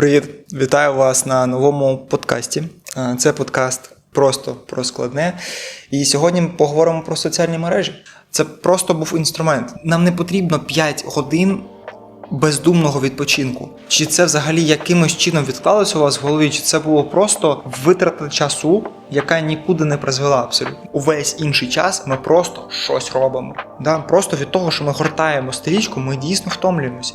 Привіт, вітаю вас на новому подкасті. Е, Це подкаст просто про складне. І сьогодні ми поговоримо про соціальні мережі. Це просто був інструмент. Нам не потрібно 5 годин бездумного відпочинку. Чи це взагалі якимось чином відклалося у вас в голові, чи це було просто витрата часу, яка нікуди не призвела абсолютно. Увесь інший час ми просто щось робимо. Да? Просто від того, що ми гортаємо стрічку, ми дійсно втомлюємося.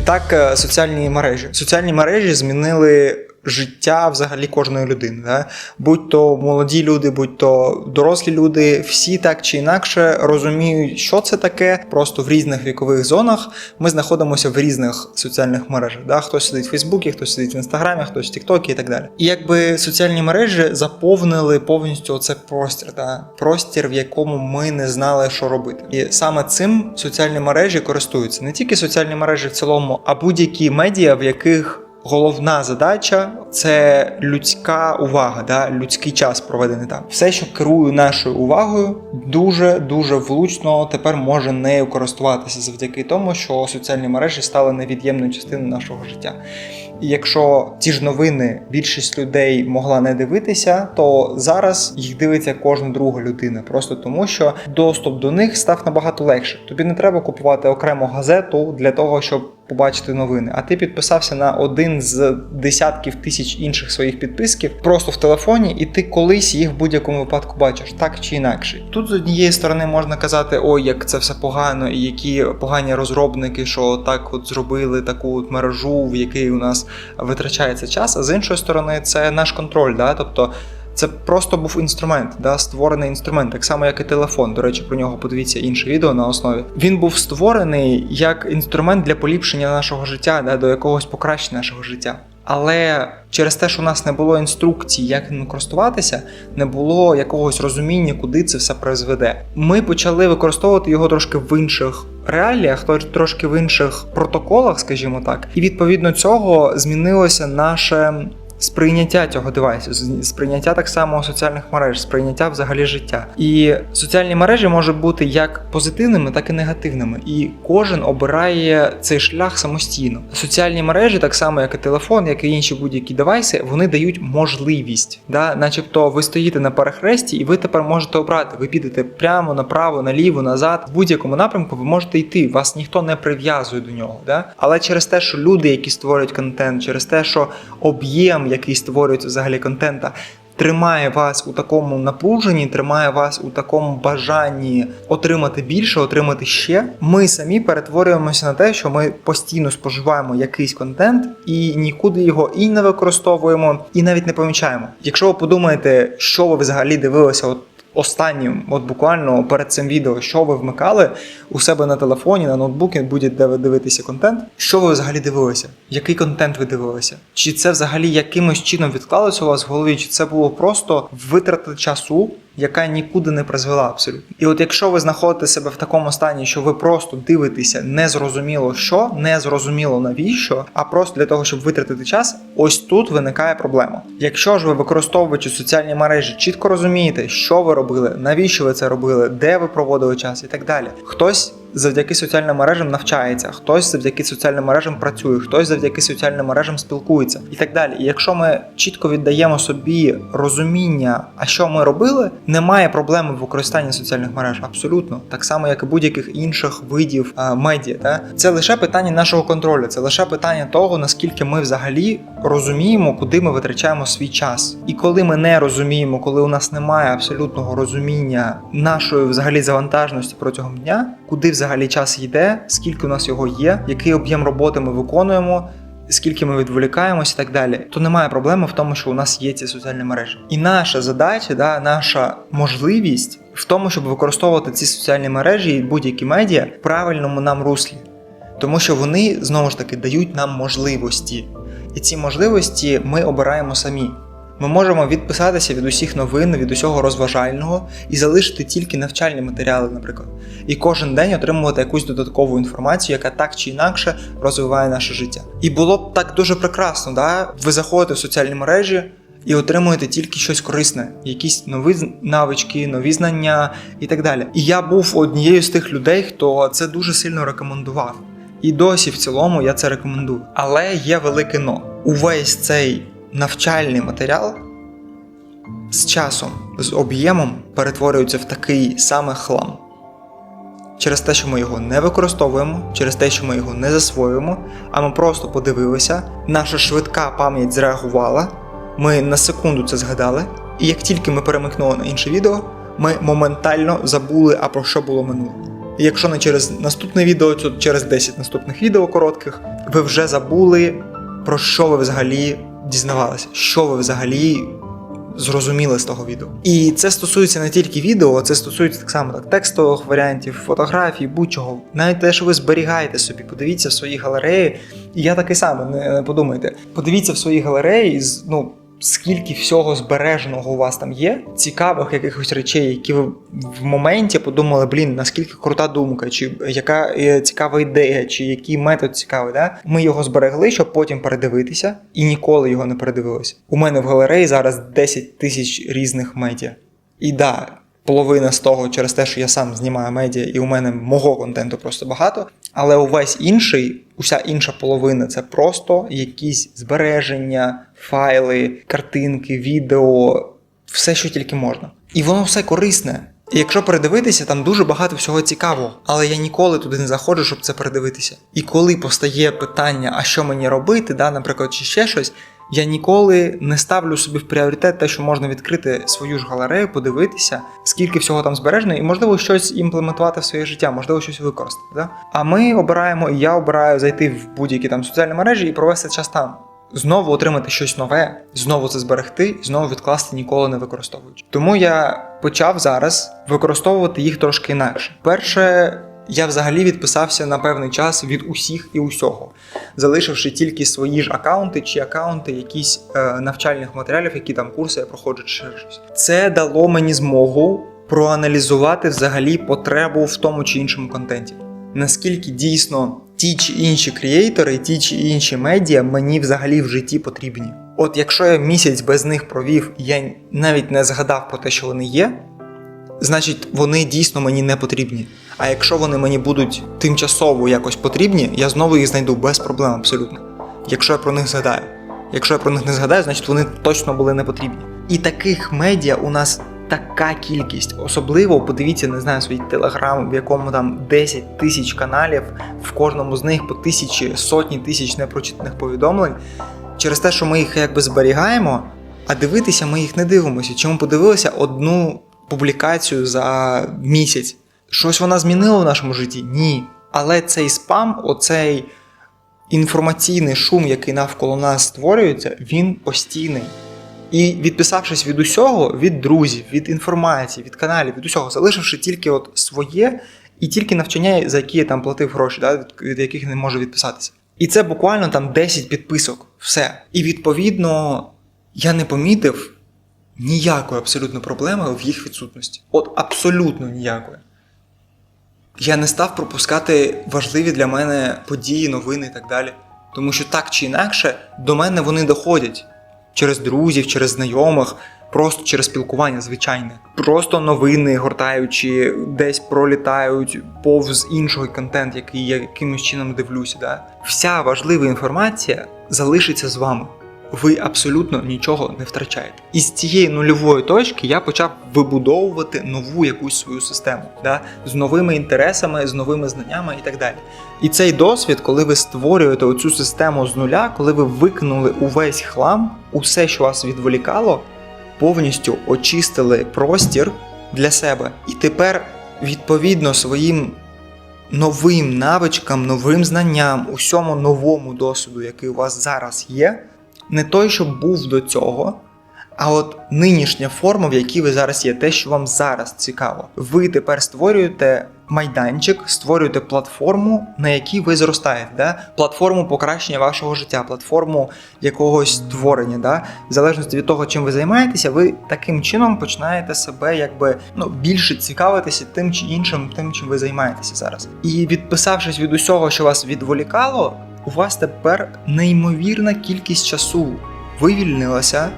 І так, е, соціальні мережі. Соціальні мережі змінили життя взагалі кожної людини. Да? Будь то молоді люди, будь то дорослі люди, всі так чи інакше розуміють, що це таке. Просто в різних вікових зонах ми знаходимося в різних соціальних мережах. Да? Хтось сидить в Фейсбуці, хтось сидить в Інстаграмі, хтось в Тіктокі і так далі. І якби соціальні мережі заповнили повністю оце простір, да? простір, в якому ми не знали, що робити. І саме цим соціальні мережі користуються не тільки соціальні мережі в цілому, а будь-які медіа, в яких Головна задача це людська увага, да? людський час проведений там. Все, що керує нашою увагою, дуже дуже влучно тепер може нею користуватися завдяки тому, що соціальні мережі стали невід'ємною частиною нашого життя. І якщо ті ж новини більшість людей могла не дивитися, то зараз їх дивиться кожна друга людина, просто тому що доступ до них став набагато легше. Тобі не треба купувати окрему газету для того, щоб побачити новини. А ти підписався на один з десятків тисяч інших своїх підписків просто в телефоні, і ти колись їх в будь-якому випадку бачиш, так чи інакше. Тут з однієї сторони можна казати, ой, як це все погано, і які погані розробники, що так от зробили таку от мережу, в якій у нас витрачається час. А з іншої сторони, це наш контроль, да? тобто. Це просто був інструмент, да, створений інструмент, так само як і телефон. До речі, про нього подивіться інше відео на основі. Він був створений як інструмент для поліпшення нашого життя, да, до якогось покращення нашого життя. Але через те, що у нас не було інструкцій, як ним користуватися, не було якогось розуміння, куди це все призведе. Ми почали використовувати його трошки в інших реаліях, трошки в інших протоколах, скажімо так, і відповідно цього змінилося наше сприйняття цього девайсу, сприйняття так само соціальних мереж, сприйняття взагалі життя. І соціальні мережі можуть бути як позитивними, так і негативними. І кожен обирає цей шлях самостійно. Соціальні мережі, так само як і телефон, як і інші будь-які девайси, вони дають можливість, да, начебто ви стоїте на перехресті, і ви тепер можете обрати. Ви підете прямо направо, наліво, назад, в будь-якому напрямку ви можете йти. Вас ніхто не прив'язує до нього. Да? Але через те, що люди, які створюють контент, через те, що об'єм який створюється взагалі контента, тримає вас у такому напруженні, тримає вас у такому бажанні отримати більше, отримати ще. Ми самі перетворюємося на те, що ми постійно споживаємо якийсь контент і нікуди його і не використовуємо, і навіть не помічаємо. Якщо ви подумаєте, що ви взагалі дивилися, от. Останнім, от буквально перед цим відео, що ви вмикали у себе на телефоні, на ноутбуці, будь-де ви дивитеся контент. Що ви взагалі дивилися? Який контент ви дивилися? Чи це взагалі якимось чином відклалося у вас в голові? Чи це було просто витрата часу, яка нікуди не призвела абсолютно? І от якщо ви знаходите себе в такому стані, що ви просто дивитеся незрозуміло що, незрозуміло навіщо, а просто для того, щоб витратити час, ось тут виникає проблема. Якщо ж ви використовуючи соціальні мережі, чітко розумієте, що ви робили, навіщо ви це робили, де ви проводили час і так далі. Хтось завдяки соціальним мережам навчається, хтось завдяки соціальним мережам працює, хтось завдяки соціальним мережам спілкується і так далі. І якщо ми чітко віддаємо собі розуміння, а що ми робили, немає проблеми в використанні соціальних мереж. Абсолютно так само, як і будь-яких інших видів а, медіа. Та? Це лише питання нашого контролю, це лише питання того, наскільки ми взагалі розуміємо, куди ми витрачаємо свій час. І коли ми не розуміємо, коли у нас немає абсолютного розуміння нашої взагалі завантаженості протягом дня, куди взагалі час йде, скільки у нас його є, який об'єм роботи ми виконуємо. Скільки ми відволікаємося і так далі, то немає проблеми в тому, що у нас є ці соціальні мережі. І наша задача, да, наша можливість в тому, щоб використовувати ці соціальні мережі і будь-які медіа в правильному нам руслі. Тому що вони знову ж таки дають нам можливості. І ці можливості ми обираємо самі. Ми можемо відписатися від усіх новин, від усього розважального і залишити тільки навчальні матеріали, наприклад, і кожен день отримувати якусь додаткову інформацію, яка так чи інакше розвиває наше життя. І було б так дуже прекрасно, да? ви заходите в соціальні мережі. і отримуєте тільки щось корисне, якісь нові навички, нові знання і так далі. І я був однією з тих людей, хто це дуже сильно рекомендував. І досі в цілому я це рекомендую. Але є велике но. Увесь цей навчальний матеріал з часом, з об'ємом перетворюється в такий саме хлам. Через те, що ми його не використовуємо, через те, що ми його не засвоюємо, а ми просто подивилися, наша швидка пам'ять зреагувала, ми на секунду це згадали, і як тільки ми перемикнули на інше відео, ми моментально забули, а про що було минуле. І якщо не через наступне відео, то через 10 наступних відео коротких, ви вже забули, про що ви взагалі дізнавалися, що ви взагалі зрозуміли з того відео. І це стосується не тільки відео, це стосується так само так, текстових варіантів, фотографій, будь-чого. Навіть те, що ви зберігаєте собі, подивіться в свої галереї. І я такий самий, не, не подумайте. Подивіться в свої галереї, ну. Скільки всього збереженого у вас там є, цікавих якихось речей, які ви в моменті подумали, блін, наскільки крута думка, чи яка е, цікава ідея, чи який метод цікавий. Да? Ми його зберегли, щоб потім передивитися, і ніколи його не передивилися. У мене в галереї зараз 10 тисяч різних медіа. І да, половина з того через те, що я сам знімаю медіа, і у мене мого контенту просто багато. Але увесь інший, уся інша половина це просто якісь збереження, файли, картинки, відео, все, що тільки можна. І воно все корисне. І якщо передивитися, там дуже багато всього цікавого, але я ніколи туди не заходжу, щоб це передивитися. І коли постає питання, а що мені робити, да, наприклад, чи ще щось, я ніколи не ставлю собі в пріоритет те, що можна відкрити свою ж галерею, подивитися, скільки всього там збережено, і можливо щось імплементувати в своє життя, можливо, щось використати. Да? А ми обираємо, і я обираю зайти в будь-які там соціальні мережі і провести час там. Знову отримати щось нове, знову це зберегти, і знову відкласти ніколи не використовуючи. Тому я почав зараз використовувати їх трошки інакше. Перше, я взагалі відписався на певний час від усіх і усього, залишивши тільки свої ж акаунти чи акаунти якісь е, навчальних матеріалів, які там курси я проходжу чи щось. Це дало мені змогу проаналізувати взагалі потребу в тому чи іншому контенті. Наскільки дійсно ті чи інші креатори, ті чи інші медіа мені взагалі в житті потрібні. От якщо я місяць без них провів, я навіть не згадав про те, що вони є, значить вони дійсно мені не потрібні. А якщо вони мені будуть тимчасово якось потрібні, я знову їх знайду без проблем абсолютно. Якщо я про них згадаю. Якщо я про них не згадаю, значить вони точно були не потрібні. І таких медіа у нас така кількість. Особливо подивіться, не знаю, свій телеграм, в якому там 10 тисяч каналів, в кожному з них по тисячі, сотні тисяч непрочитаних повідомлень. Через те, що ми їх якби зберігаємо, а дивитися ми їх не дивимося. Чому подивилися одну публікацію за місяць? Щось вона змінила в нашому житті? Ні. Але цей спам, оцей інформаційний шум, який навколо нас створюється, він постійний. І відписавшись від усього, від друзів, від інформації, від каналів, від усього, залишивши тільки от своє і тільки навчання, за які я там платив гроші, да, від, яких не можу відписатися. І це буквально там 10 підписок. Все. І відповідно я не помітив ніякої абсолютно проблеми в їх відсутності. От абсолютно ніякої. Я не став пропускати важливі для мене події, новини і так далі. Тому що так чи інакше до мене вони доходять через друзів, через знайомих, просто через спілкування звичайне. Просто новини гортаючи, десь пролітають повз іншого контент, який я якимось чином дивлюся. Да? Вся важлива інформація залишиться з вами. Ви абсолютно нічого не втрачаєте. І з цієї нульової точки я почав вибудовувати нову якусь свою систему, да? з новими інтересами, з новими знаннями і так далі. І цей досвід, коли ви створюєте оцю систему з нуля, коли ви викинули увесь хлам, усе, що вас відволікало, повністю очистили простір для себе. І тепер, відповідно, своїм новим навичкам, новим знанням, усьому новому досвіду, який у вас зараз є, не той, що був до цього. А от нинішня форма, в якій ви зараз є, те, що вам зараз цікаво, ви тепер створюєте майданчик, створюєте платформу, на якій ви зростаєте, да? платформу покращення вашого життя, платформу якогось створення. Да? В залежності від того, чим ви займаєтеся, ви таким чином починаєте себе якби ну, більше цікавитися тим чи іншим, тим, чим ви займаєтеся зараз. І відписавшись від усього, що вас відволікало, у вас тепер неймовірна кількість часу вивільнилася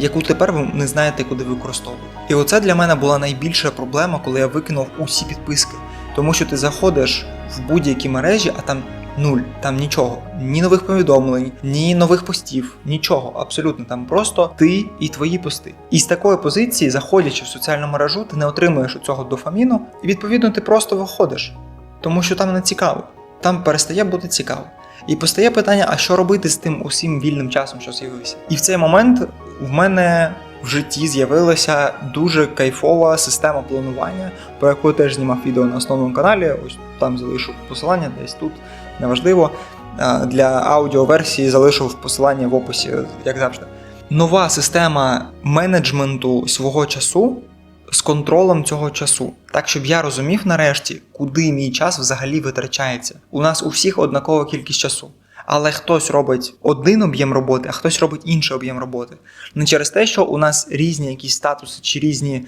яку тепер ви не знаєте, куди використовувати. І оце для мене була найбільша проблема, коли я викинув усі підписки. Тому що ти заходиш в будь-які мережі, а там нуль, там нічого, ні нових повідомлень, ні нових постів, нічого, абсолютно там просто ти і твої пости. І з такої позиції, заходячи в соціальну мережу, ти не отримуєш цього дофаміну, і відповідно ти просто виходиш, тому що там не цікаво, там перестає бути цікаво. І постає питання: а що робити з тим усім вільним часом, що з'явився? І в цей момент в мене в житті з'явилася дуже кайфова система планування, про яку я теж знімав відео на основному каналі. Ось там залишу посилання, десь тут неважливо. Для аудіоверсії залишив посилання в описі, як завжди. Нова система менеджменту свого часу з контролем цього часу, так щоб я розумів нарешті, куди мій час взагалі витрачається. У нас у всіх однакова кількість часу. Але хтось робить один об'єм роботи, а хтось робить інший об'єм роботи. Не через те, що у нас різні якісь статуси чи різні,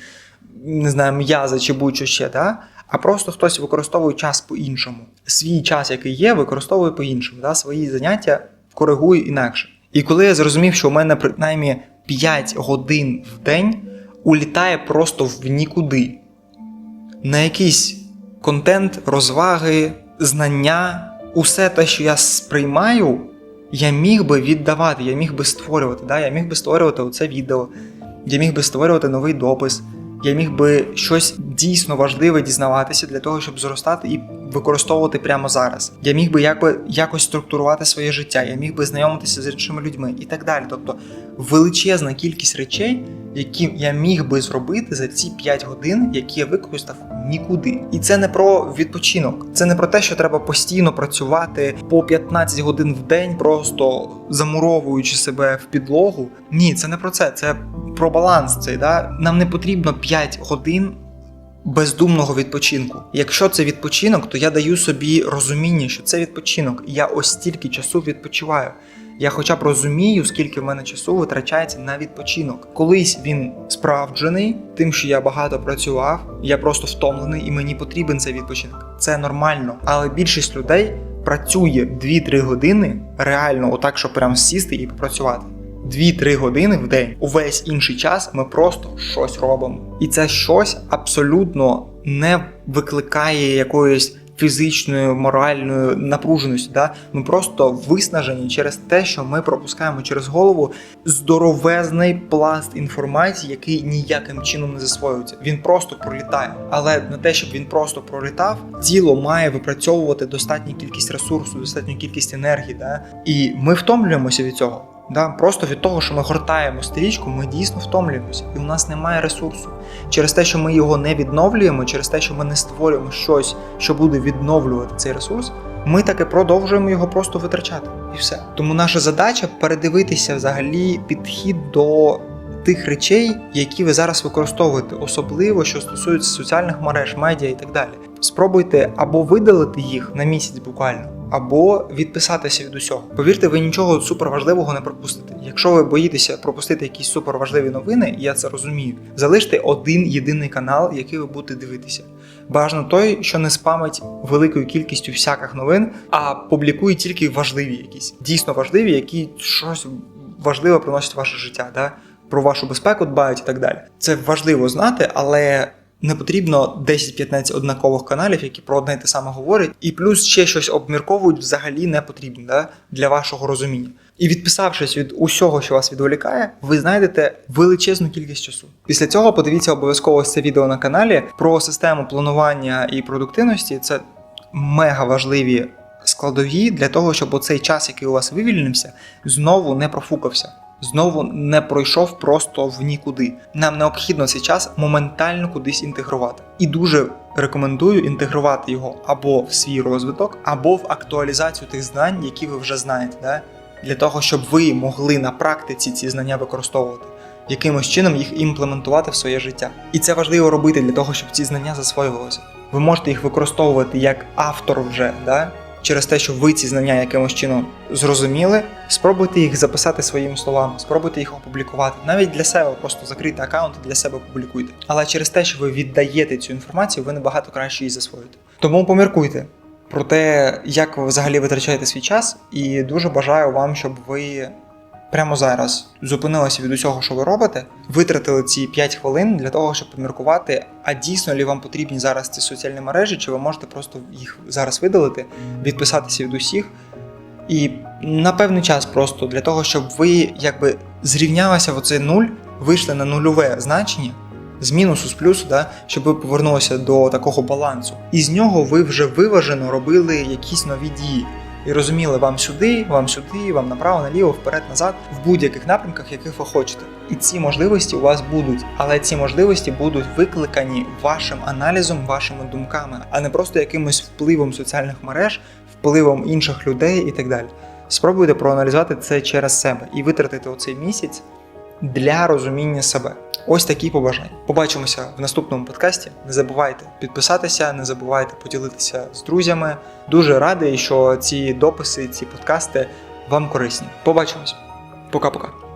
не знаю, м'язи чи будь-що ще, да? а просто хтось використовує час по-іншому. Свій час, який є, використовує по-іншому. Да? Свої заняття коригує інакше. І коли я зрозумів, що у мене принаймні 5 годин в день улітає просто в нікуди, на якийсь контент, розваги, знання, усе те, що я сприймаю, я міг би віддавати, я міг би створювати. Да? Я міг би створювати оце відео, я міг би створювати новий допис, я міг би щось дійсно важливе дізнаватися для того, щоб зростати і використовувати прямо зараз. Я міг би якби якось структурувати своє життя, я міг би знайомитися з іншими людьми і так далі. Тобто величезна кількість речей, які я міг би зробити за ці 5 годин, які я використав нікуди. І це не про відпочинок, це не про те, що треба постійно працювати по 15 годин в день, просто замуровуючи себе в підлогу. Ні, це не про це. Це про баланс. Цей да нам не потрібно 5 годин. Бездумного відпочинку. Якщо це відпочинок, то я даю собі розуміння, що це відпочинок, я ось стільки часу відпочиваю. Я хоча б розумію, скільки в мене часу витрачається на відпочинок. Колись він справджений, тим, що я багато працював, я просто втомлений і мені потрібен цей відпочинок. Це нормально. Але більшість людей працює 2-3 години реально, отак, щоб прям сісти і попрацювати. 2-3 години в день. Увесь інший час ми просто щось робимо. І це щось абсолютно не викликає якоїсь фізичної, моральної напруженості. Да? Ми просто виснажені через те, що ми пропускаємо через голову здоровезний пласт інформації, який ніяким чином не засвоюється. Він просто пролітає. Але на те, щоб він просто пролітав, тіло має випрацьовувати достатню кількість ресурсу, достатню кількість енергії. Да? І ми втомлюємося від цього. Да, просто від того, що ми гортаємо стрічку, ми дійсно втомлюємося, і у нас немає ресурсу. Через те, що ми його не відновлюємо, через те, що ми не створюємо щось, що буде відновлювати цей ресурс, ми таки продовжуємо його просто витрачати. І все. Тому наша задача передивитися взагалі підхід до тих речей, які ви зараз використовуєте, особливо що стосується соціальних мереж, медіа і так далі. Спробуйте або видалити їх на місяць буквально або відписатися від усього. Повірте, ви нічого суперважливого не пропустите. Якщо ви боїтеся пропустити якісь суперважливі новини, я це розумію. Залиште один єдиний канал, який ви будете дивитися. Бажано той, що не спамить великою кількістю всяких новин, а публікує тільки важливі якісь, дійсно важливі, які щось важливе приносять в ваше життя, да? про вашу безпеку дбають і так далі. Це важливо знати, але не потрібно 10-15 однакових каналів, які про одне і те саме говорять, і плюс ще щось обмірковують взагалі не потрібно да, для вашого розуміння. І відписавшись від усього, що вас відволікає, ви знайдете величезну кількість часу. Після цього подивіться обов'язково це відео на каналі про систему планування і продуктивності. Це мега важливі складові для того, щоб оцей час, який у вас вивільнився, знову не профукався знову не пройшов просто в нікуди. Нам необхідно цей час моментально кудись інтегрувати. І дуже рекомендую інтегрувати його або в свій розвиток, або в актуалізацію тих знань, які ви вже знаєте, да? для того, щоб ви могли на практиці ці знання використовувати. Якимось чином їх імплементувати в своє життя. І це важливо робити для того, щоб ці знання засвоювалися. Ви можете їх використовувати як автор вже, да? Через те, що ви ці знання якимось чином зрозуміли, спробуйте їх записати своїми словами, спробуйте їх опублікувати. Навіть для себе просто закрийте аккаунт і для себе публікуйте. Але через те, що ви віддаєте цю інформацію, ви набагато краще її засвоїте. Тому поміркуйте про те, як ви взагалі витрачаєте свій час, і дуже бажаю вам, щоб ви прямо зараз зупинилися від усього, що ви робите, витратили ці 5 хвилин для того, щоб поміркувати, а дійсно ли вам потрібні зараз ці соціальні мережі, чи ви можете просто їх зараз видалити, відписатися від усіх. І на певний час просто для того, щоб ви якби зрівнялися в оцей нуль, вийшли на нульове значення з мінусу, з плюсу, да, щоб ви повернулися до такого балансу. І з нього ви вже виважено робили якісь нові дії. І розуміли, вам сюди, вам сюди, вам направо, наліво, вперед, назад, в будь-яких напрямках, яких ви хочете. І ці можливості у вас будуть, але ці можливості будуть викликані вашим аналізом, вашими думками, а не просто якимось впливом соціальних мереж, впливом інших людей і так далі. Спробуйте проаналізувати це через себе і витратити оцей місяць для розуміння себе. Ось такі побажання. Побачимося в наступному подкасті. Не забувайте підписатися, не забувайте поділитися з друзями. Дуже радий, що ці дописи, ці подкасти вам корисні. Побачимось. Пока-пока.